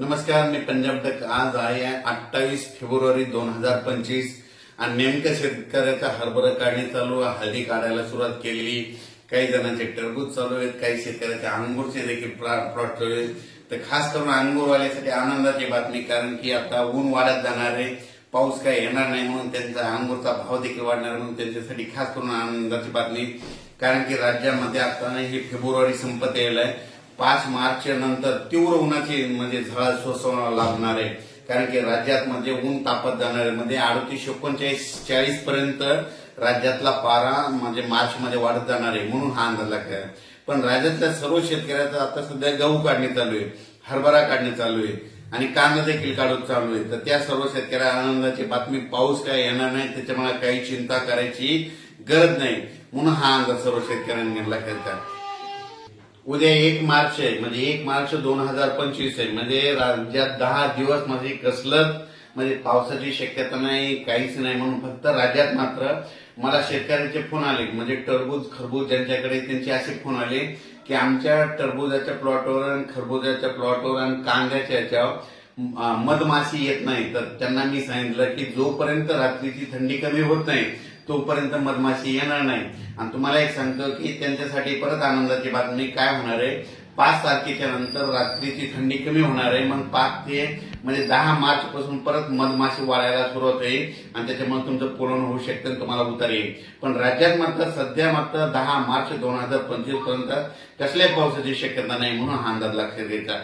नमस्कार मी पंजाब डक आज आहे अठ्ठावीस फेब्रुवारी दोन हजार पंचवीस. आणि नेमकं शेतकऱ्याचा हरभरा काढणी चालू आहे हळदी काढायला सुरुवात केलेली. काही जणांचे टरबूज चालू आहेत काही शेतकऱ्याचे अंगूरचे देखील प्लॉट चालू आहेत. तर खास करून अंगूरवाल्यासाठी आनंदाची बातमी कारण की आता ऊन वाढत जाणार आहे. पाऊस काय येणार नाही म्हणून त्यांचा अंगूरचा भाव देखील वाढणार म्हणून त्यांच्यासाठी खास करून आनंदाची बातमी. कारण की राज्यामध्ये आता हे फेब्रुवारी संपत येईल आहे. पाच मार्च नंतर तीव्र उन्हाची म्हणजे झळा सोसावं लागणार आहे. कारण की राज्यात म्हणजे ऊन तापत जाणार आहे. म्हणजे अडतीस एकोणचाळीस चाळीस पर्यंत राज्यातला पारा म्हणजे मार्च मध्ये वाढत जाणार आहे म्हणून हा अंदाज लागला पण राज्यातल्या सर्व शेतकऱ्याचा आता सध्या गहू काढणे चालू आहे हरभरा काढणी चालू आहे आणि कांदा देखील काढून चालू आहे. तर त्या सर्व शेतकऱ्या आनंदाची बातमी पाऊस काय येणार नाही त्याच्यामुळे काही चिंता करायची गरज नाही म्हणून हा अंदाज सर्व शेतकऱ्यांनी घेतला करतात उद्या एक मार्च आहे म्हणजे एक मार्च दोन हजार पंचवीस आहे. म्हणजे राज्यात दहा दिवस म्हणजे कसलंच म्हणजे पावसाची शक्यता नाही काहीच नाही म्हणून फक्त राज्यात मात्र मला शेतकऱ्यांचे फोन आले. म्हणजे टरबूज खरबूज ज्यांच्याकडे त्यांचे असे फोन आले की आमच्या टरबुजाच्या प्लॉटवर आणि खरबुजाच्या प्लॉटवर आणि कांद्याच्या याच्यावर मधमाशी येत नाही. तर त्यांना मी सांगितलं की जोपर्यंत रात्रीची थंडी कमी होत नाही तोपर्यंत मधमाशी येणार नाही. आणि तुम्हाला एक सांगतो की त्यांच्यासाठी परत आनंदाची बातमी काय होणार आहे? पाच तारखेच्या नंतर रात्रीची थंडी कमी होणार आहे. मग पाच ते म्हणजे दहा मार्च पासून परत मधमाशी वाढायला सुरुवात होईल आणि त्याच्यामुळे तुमचं पूर्ण होऊ शकतं आणि तुम्हाला उतर येईल. पण राज्यात मात्र सध्या मात्र दहा मार्च दोन हजार पंचवीसपर्यंत कसल्याही पावसाची शक्यता नाही म्हणून हा अंदाज लक्षात घ्यायचा.